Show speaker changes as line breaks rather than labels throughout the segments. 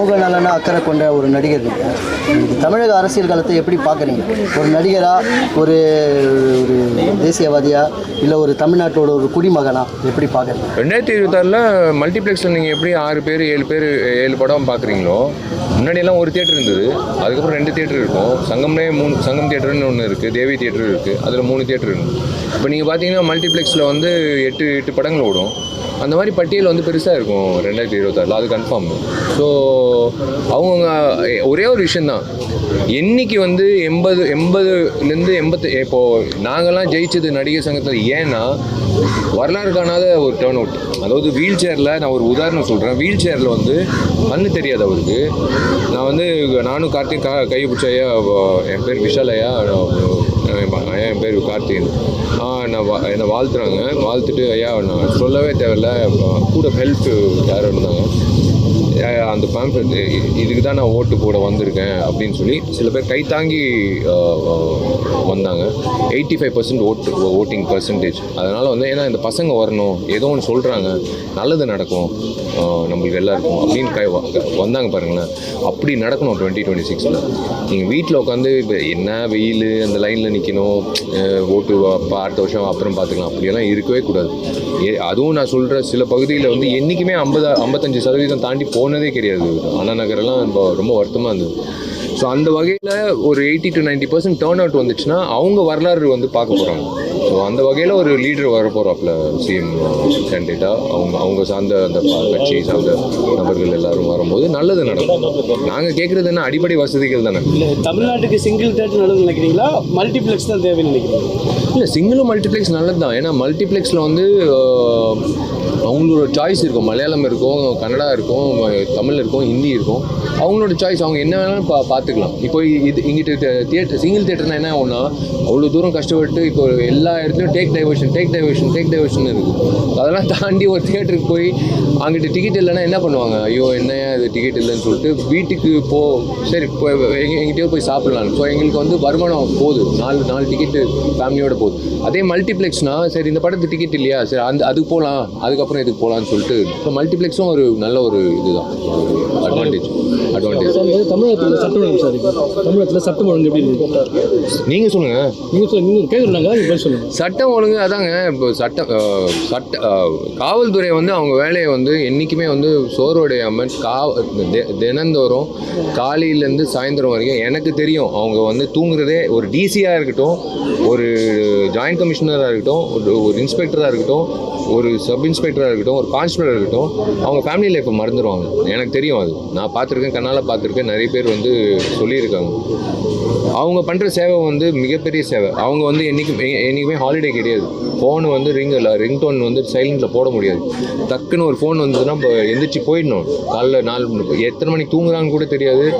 சமூக நலன அக்கறை கொண்ட ஒரு நடிகர் நீங்கள் தமிழக அரசியல் காலத்தை எப்படி பார்க்குறீங்க? ஒரு நடிகரா ஒரு ஒரு தேசியவாதியா இல்லை ஒரு தமிழ்நாட்டோட ஒரு குடிமகனா எப்படி பார்க்குறீங்க?
ரெண்டாயிரத்தி இருபத்தாறில் மல்டிப்ளெக்ஸில் நீங்கள் எப்படி ஆறு பேர் ஏழு பேர் ஏழு படம் பார்க்குறீங்களோ முன்னாடியெல்லாம் ஒரு தியேட்டர் இருந்தது. அதுக்கப்புறம் ரெண்டு தியேட்டர் இருக்கும். சங்கம்லேயே மூணு சங்கம் தியேட்டர்னு ஒன்று இருக்குது தேவி தியேட்டர் இருக்குது அதில் மூணு தியேட்டர் இருக்கும் இப்போ நீங்கள் பார்த்தீங்கன்னா மல்டிப்ளெக்ஸில் வந்து எட்டு எட்டு படங்கள் ஓடும். அந்த மாதிரி பட்டியல் வந்து பெருசாக இருக்கும் ரெண்டாயிரத்தி இருபத்தாறில். அது கன்ஃபார்ம் ஸோ அவங்கவுங்க ஒரே ஒரு விஷயந்தான் என்னைக்கு வந்து எண்பது எண்பதுலேருந்து எண்பத்து இப்போது நாங்கள்லாம் ஜெயிச்சது நடிகர் சங்கத்தில் ஏன்னா வரலாறு காணாத ஒரு டேர்ன் அவுட் அதாவது வீல் சேரில் நான் ஒரு உதாரணம் சொல்கிறேன் வீல் சேரில் வந்து கண்ணு தெரியாது அவருக்கு. நான் வந்து நானும் கார்த்திக் கா கை பிடிச்ச ஐயா என் பேர் விஷால் ஐயா நினைப்பாங்க. ஐயா என் பேர் கார்த்திகன் ஆ நான் வா என்னை வாழ்த்துறாங்க. வாழ்த்துட்டு ஐயா நான் சொல்லவே தேவையில்ல. கூட ஹெல்ப் யாரும் இருந்தாங்க. அந்த பேம்ப்ளெட் இதுக்கு தான் நான் ஓட்டு போட வந்திருக்கேன் அப்படின்னு சொல்லி சில பேர் கை தாங்கி வந்தாங்க. எயிட்டி ஃபைவ் பர்சன்ட் ஓட்டு ஓட்டிங் பர்சன்டேஜ் அதனால் வந்து ஏன்னா இந்த பசங்க வரணும் ஏதோ ஒன்று சொல்கிறாங்க நல்லது நடக்கும் நம்மளுக்கு எல்லாருக்கும் அப்படின்னு கை வ- வந்தாங்க பாருங்களேன். அப்படி நடக்கணும் டுவெண்ட்டி டுவெண்ட்டி சிக்ஸில் நீங்கள் வீட்டில் உட்காந்து இப்போ என்ன வெயில் அந்த லைனில் நிற்கணும் ஓட்டு அப்போ அடுத்த வருஷம் அப்புறம் பார்த்துக்கலாம் அப்படியெல்லாம் இருக்கவே கூடாது. ஏ அதுவும் நான் சொல்கிற சில பகுதியில் வந்து என்றைக்குமே ஐம்பது ஐம்பத்தஞ்சு சதவீதம் தாண்டி போனதே கிடையாது. அண்ணா நகரெல்லாம் ரொம்ப ரொம்ப வருத்தமாக இருந்தது. ஸோ அந்த வகையில் ஒரு eighty to 90% percent turn out வந்துச்சுன்னா அவங்க வரலாறு வந்து பார்க்க போகிறாங்க ஸோ அந்த வகையில் ஒரு லீடர் வர போகிறாப்புல சிஎம் கேண்டிடேட்டாக அவங்க அவங்க சார்ந்த அந்த ப- கட்சி சார்ந்த நபர்கள் எல்லாரும் வரும்போது நல்லது நடக்கும். நாங்கள் கேட்குறது என்ன அடிப்படை வசதிகள் தானே?
தமிழ்நாட்டுக்கு சிங்கிள் தேட்டர் நல்லது நினைக்கிறீங்களா? மல்டிப்ளெக்ஸ் தான் தேவைன்னு நினைக்கிறீங்க
இல்லை சிங்கிளும் மல்டிப்ளெக்ஸ் நல்லது தான் ஏன்னா மல்டிப்ளெக்ஸில் வந்து அவங்களோட சாய்ஸ் இருக்கும். மலையாளம் இருக்கும் கன்னடா இருக்கும் தமிழ் இருக்கும் ஹிந்தி இருக்கும். அவங்களோட சாய்ஸ் அவங்க என்ன வேணாலும் பா பார்த்துக்கலாம் இப்போ இது இங்கிட்ட தியேட்டர் சிங்கிள் தியேட்டர்னா என்ன ஒன்றா அவ்வளோ தூரம் கஷ்டப்பட்டு இப்போ எல்லா இடத்துலையும் take diversion take diversion take diversion இருக்குது அதெல்லாம் தாண்டி ஒரு தியேட்டருக்கு போய் அங்கிட்ட டிக்கெட் இல்லைன்னா என்ன பண்ணுவாங்க? ஐயோ என்னையா இது டிக்கெட் இல்லைன்னு சொல்லிட்டு வீட்டுக்கு போ சரி இப்போ எங்க எங்கிட்டயோ போய் சாப்பிடலாம். ஸோ எங்களுக்கு வந்து வருமானம் போகுது. நாலு நாலு டிக்கெட்டு ஃபேமிலியோட போகுது. அதே மல்டிப்ளெக்ஸ்னா சரி இந்த படத்துக்கு டிக்கெட் இல்லையா? சரி அந்த அதுக்கு போகலாம். அதுக்கப்புறம் இதுக்கு போகலான்னு சொல்லிட்டு ஸோ மல்டிப்ளெக்ஸும் ஒரு நல்ல ஒரு இதுதான். அட்வான்டேஜ் அட்வான்டேஜ்
தமிழகத்தில் சட்டம் ஒழுங்கு சார் தமிழகத்தில் சட்டம் ஒழுங்கு எப்படி இருக்கு?
நீங்கள் சொல்லுங்கள்
நீங்கள் சொல்லுங்க நீங்கள் கேட்குறாங்க நீங்கள் சொல்லுங்கள்
சட்டம் ஒழுங்கு அதாங்க. இப்போ சட்டம் சட்ட காவல்துறை வந்து அவங்க வேலையை வந்து என்றைக்குமே வந்து சோர்வடையாமல் கா தி- தினந்தோறும் காலையிலேருந்து சாயந்தரம் வரைக்கும் எனக்கு தெரியும். அவங்க வந்து தூங்குறதே ஒரு டிசியாக இருக்கட்டும் ஒரு ஜாயின்ட் கமிஷனராக இருக்கட்டும் ஒரு ஒரு இன்ஸ்பெக்டராக இருக்கட்டும் ஒரு சப் இன்ஸ்பெக்டராக இருக்கட்டும் ஒரு கான்ஸ்டபிளாக இருக்கட்டும் அவங்க ஃபேமிலி லைஃப்பை மறந்துடுவாங்க எனக்கு தெரியும் அது. நான் பார்த்துருக்கேன் கண்ணால் பார்த்துருக்கேன் நிறைய பேர் வந்து சொல்லியிருக்காங்க. அவங்க பண்ணுற சேவை வந்து மிகப்பெரிய சேவை. அவங்க வந்து என்றைக்கும் என்றைக்குமே ஹாலிடே கிடையாது. ஃபோனு வந்து ரிங் இல்லை ரிங்டோன் வந்து சைலண்டில் போட முடியாது. டக்குன்னு ஒரு ஃபோன் வந்ததுன்னா இப்போ எந்திரிச்சு போயிடணும். காலைல நாலு மணி- எத்தனை மணிக்கு தூங்குறாங்கன்னு கூட தெரியாது.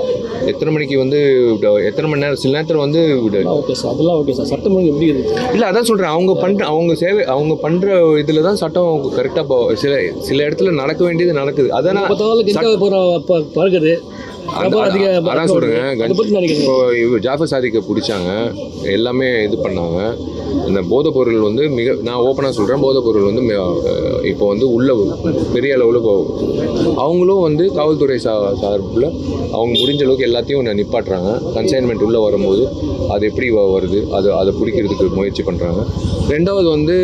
எத்தனை மணிக்கு வந்து எத்தனை மணி நேரம் சில நேரத்தில் வந்து
ஓகே சார் அதெல்லாம் ஓகே சார் சட்டம் எப்படி
இல்லை அதான் சொல்கிறேன் அவங்க பண்ணுற அவங்க சேவை அவங்க பண்ணுற இதில் தான் சட்டம் கரெக்டாக சில சில இடத்துல நடக்க வேண்டியது நடக்குது. அதான் நான் அதான் சொல்கிறேன் இப்போ ஜாஃபர் சாதிக்கை பிடிச்சாங்க. எல்லாமே இது பண்ணாங்க. இந்த போதைப் பொருள் வந்து மிக நான் ஓப்பனாக சொல்கிறேன் போதைப் பொருள் வந்து இப்போ வந்து உள்ள பெரிய அளவில் இப்போ அவங்களும் வந்து காவல்துறை சா சார்பில் அவங்க முடிஞ்ச அளவுக்கு எல்லாத்தையும் ந- நிப்பாட்டுறாங்க. கன்சைன்மெண்ட் உள்ளே வரும்போது அது எப்படி வருது? அது அதை பிடிக்கிறதுக்கு முயற்சி பண்ணுறாங்க ரெண்டாவது வந்து